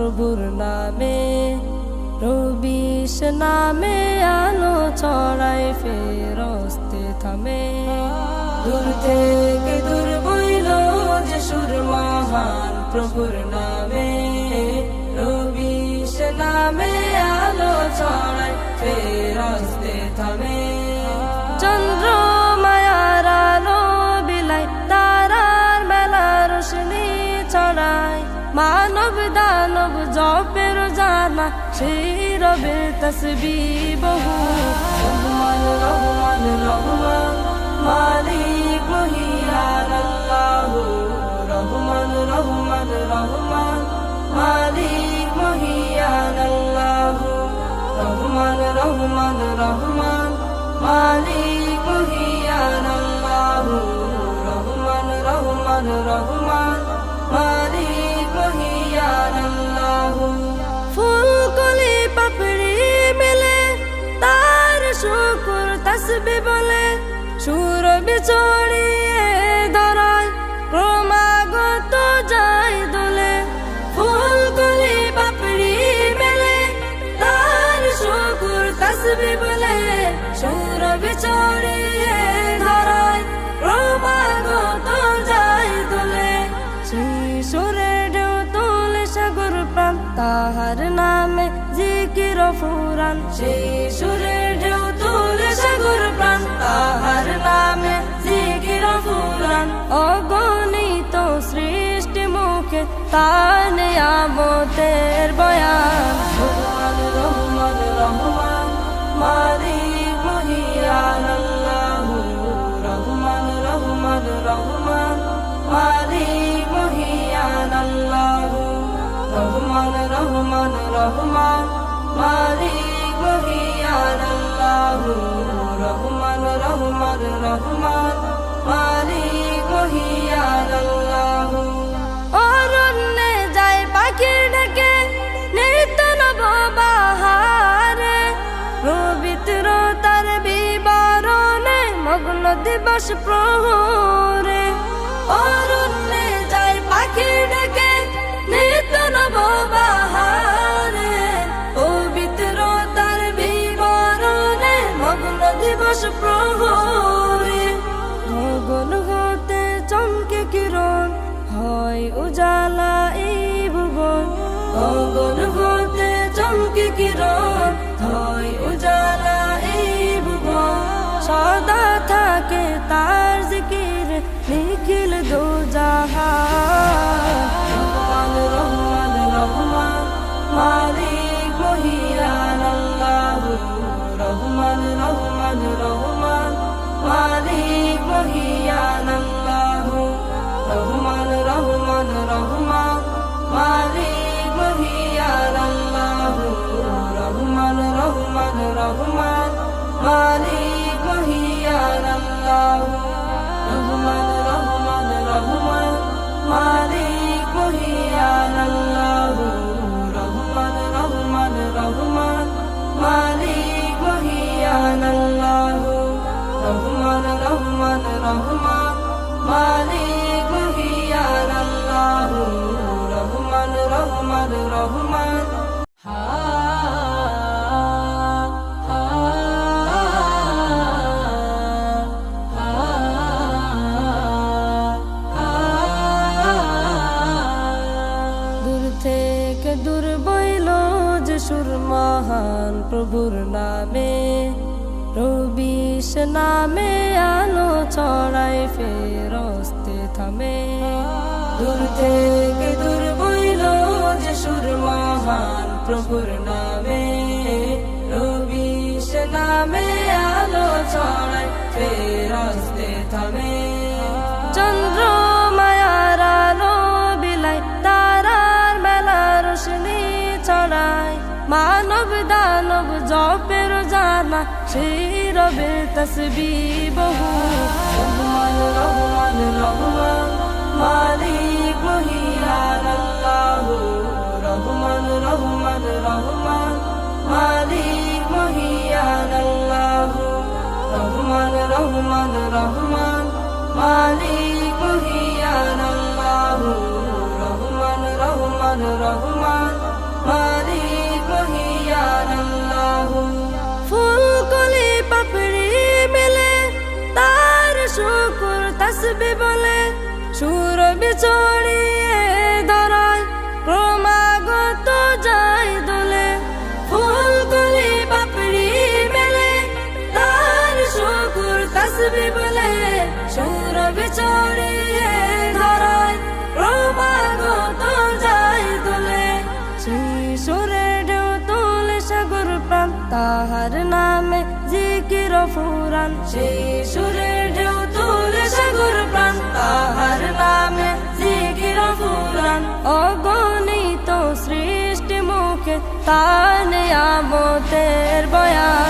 প্রভুর নামে, রবিশ নামে আলো ছড়াই ফেরস্তে থামে। দূর থেকে দূর বইল যে সুর মহান প্রভুর নামে, রবিশ নামে আলো ছড়াই ফেরস্তে থামে। চন্দ্র মায়ার আলো বিলাই তারার মেলা রোশনি ছড়ায় মানব দানব জপের জানা সেই রবের তসবি বহু রহমান রহমান রহমান, মালিক মহিয়ান আল্লাহ। রহমান রহমান রহমান, মালিক মহিয়ান আল্লাহ। রহমান রহমান রহমান, মালিক মহিয়ান আল্লাহ। রহমান রহমান রহমান মালিক সুর বিচড়িয়ে ধরায় ক্রমাগত যায় দোলে। ফুল কলি পাপড়ি মেলে, তার শুকুর তসবি বলে। সুর বিচড়িয়ে ধরায় ক্রমাগত যায় দোলে। সুরে ঢেউ তোলে সাগর প্রাণ, তাহার নামে জিকির ফুরান সেই ফুরান অগণিত সৃষ্টি মুখে তার নিয়ামতের বয়ান। রহমান রহমান রহমান, মালিক মহিয়ান আল্লাহ। রহমান রহমান রহমান, মালিক মহিয়ান আল্লাহ। রহমান রহমান রহমান, মালিক মহিয়ান দিবস প্রহরে অরণ্যে যায় পাখির নিখিল রহমান রহমান যে সুর প্রভুর নামে রবিশ নামে আলো ছড়ায় ফেরস্তে থামে দূর থেকে যে সুর মহান প্রভুর নামে রবিশ নামে আলো ছড়ায় ফেরস্তে থামে। চন্দ্র মায়ার আলো বিলাই তারার মেলা রোশনি ছড়ায়। মানব দানব জপের জানা, সেই রবের তসবি বহু। রহমান রহমান মালিক মহিয়ান আল্লাহ। রহমান রহমান রহমান। মালিক মহিয়ান আল্লাহ। রহমান রহমান রহমান। মালিক মহিয়ান আল্লাহ। রহমান রহমান রহমান। মালিক মহিয়ান আল্লাহ। ফুল কলি পাপড়ি মেলে, তার শুকুর তসবি বলে। সুর বিছড়িয়ে সৌরভ ধরায় ক্রমাগত যায় দোলে। সেই সুরে ঢেউ তোলে সাগর প্রাণ, তাহার নামে জিকির ফুরান। সেই সুরে ঢেউ তোলে সাগর প্রাণ, তাহার নামে জিকির ফুরান। অগণিত সৃষ্টি মুখে তার নিয়ামতের বয়ান।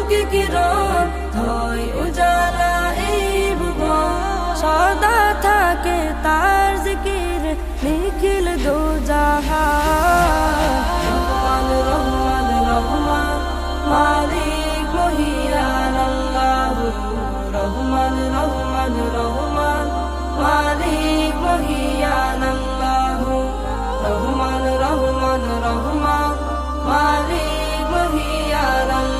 চমকে কিরণ হয় উজালা এই ভুবন। সদা থাকে তার জিকির, নিখিল দো জাহান রহমান রহমান, মালিক মহিয়ান আল্লাহ। রহমান রহমান রহমান, মালিক মহিয়ান আল্লাহ। রহমান রহমান রহমান, মালিক মহিয়ান আল্লাহ।